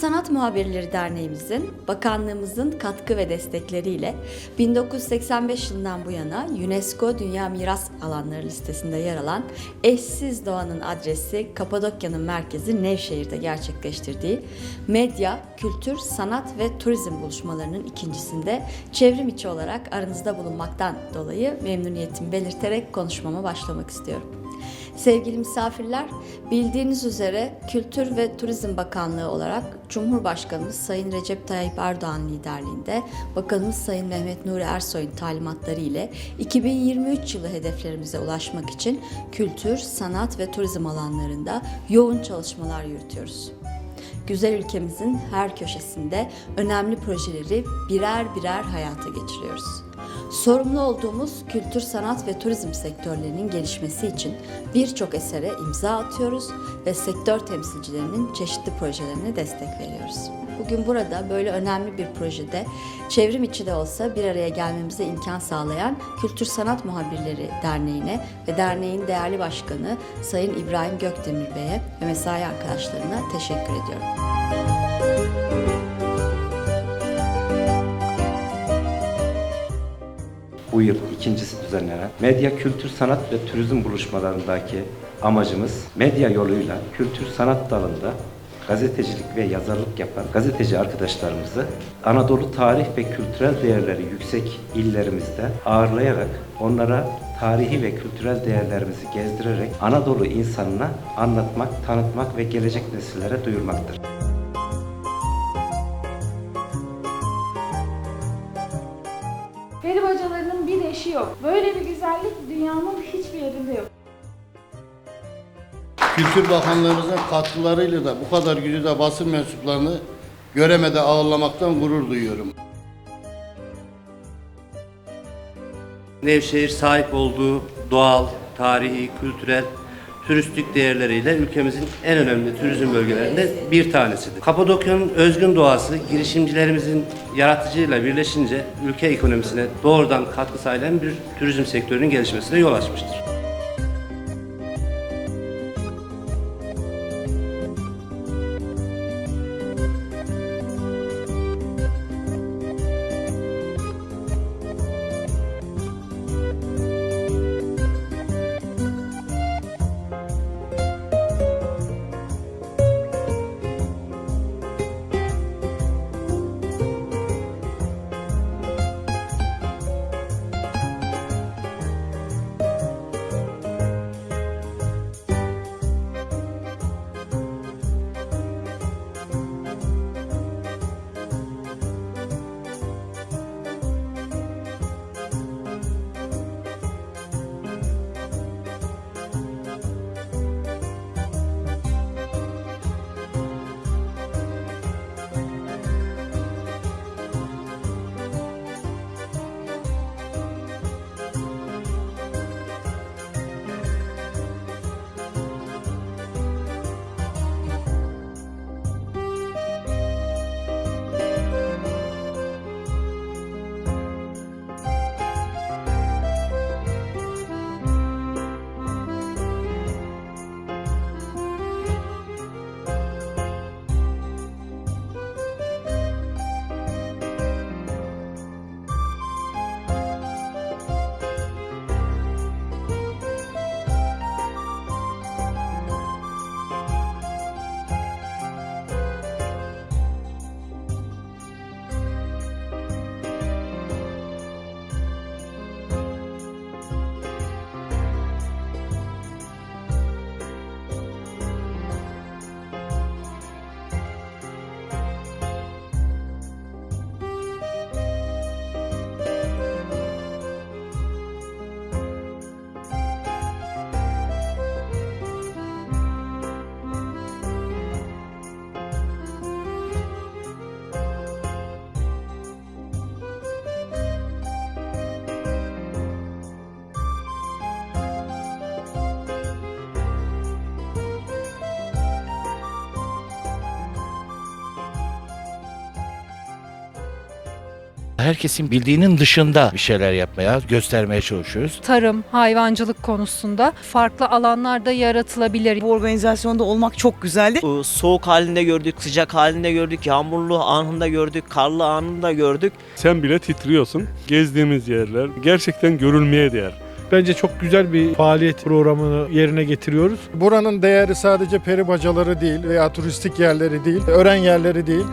Sanat Muhabirleri Derneğimizin, bakanlığımızın katkı ve destekleriyle 1985 yılından bu yana UNESCO Dünya Miras Alanları listesinde yer alan eşsiz doğanın adresi Kapadokya'nın merkezi Nevşehir'de gerçekleştirdiği medya, kültür, sanat ve turizm buluşmalarının ikincisinde çevrim içi olarak aranızda bulunmaktan dolayı memnuniyetimi belirterek konuşmama başlamak istiyorum. Sevgili misafirler, bildiğiniz üzere Kültür ve Turizm Bakanlığı olarak Cumhurbaşkanımız Sayın Recep Tayyip Erdoğan liderliğinde Bakanımız Sayın Mehmet Nuri Ersoy'un talimatları ile 2023 yılı hedeflerimize ulaşmak için kültür, sanat ve turizm alanlarında yoğun çalışmalar yürütüyoruz. Güzel ülkemizin her köşesinde önemli projeleri birer birer hayata geçiriyoruz. Sorumlu olduğumuz kültür, sanat ve turizm sektörlerinin gelişmesi için birçok esere imza atıyoruz ve sektör temsilcilerinin çeşitli projelerine destek veriyoruz. Bugün burada böyle önemli bir projede çevrim içi de olsa bir araya gelmemize imkan sağlayan Kültür Sanat Muhabirleri Derneği'ne ve derneğin değerli başkanı Sayın İbrahim Gökdemir Bey'e ve mesai arkadaşlarına teşekkür ediyorum. Bu yıl ikincisi düzenlenen medya, kültür, sanat ve turizm buluşmalarındaki amacımız medya yoluyla kültür sanat dalında gazetecilik ve yazarlık yapan gazeteci arkadaşlarımızı Anadolu tarih ve kültürel değerleri yüksek illerimizde ağırlayarak onlara tarihi ve kültürel değerlerimizi gezdirerek Anadolu insanına anlatmak, tanıtmak ve gelecek nesillere duyurmaktır. Eşi yok. Böyle bir güzellik dünyanın hiçbir yerinde yok. Kültür Bakanlığımızın katkılarıyla da bu kadar gücüde basın mensuplarını göremede ağırlamaktan gurur duyuyorum. Nevşehir sahip olduğu doğal, tarihi, kültürel, turistik değerleriyle ülkemizin en önemli turizm bölgelerinden bir tanesidir. Kapadokya'nın özgün doğası girişimcilerimizin yaratıcıyla birleşince ülke ekonomisine doğrudan katkı sağlayan bir turizm sektörünün gelişmesine yol açmıştır. Herkesin bildiğinin dışında bir şeyler yapmaya, göstermeye çalışıyoruz. tarım, hayvancılık konusunda farklı alanlarda yaratılabilir. Bu organizasyonda olmak çok güzeldi. Soğuk halinde gördük, sıcak halinde gördük, yağmurlu anında gördük, karlı anında gördük. Sen bile titriyorsun. Gezdiğimiz yerler gerçekten görülmeye değer. Bence çok güzel bir faaliyet programını yerine getiriyoruz. Buranın değeri sadece peri bacaları değil veya turistik yerleri değil, öğren yerleri değil.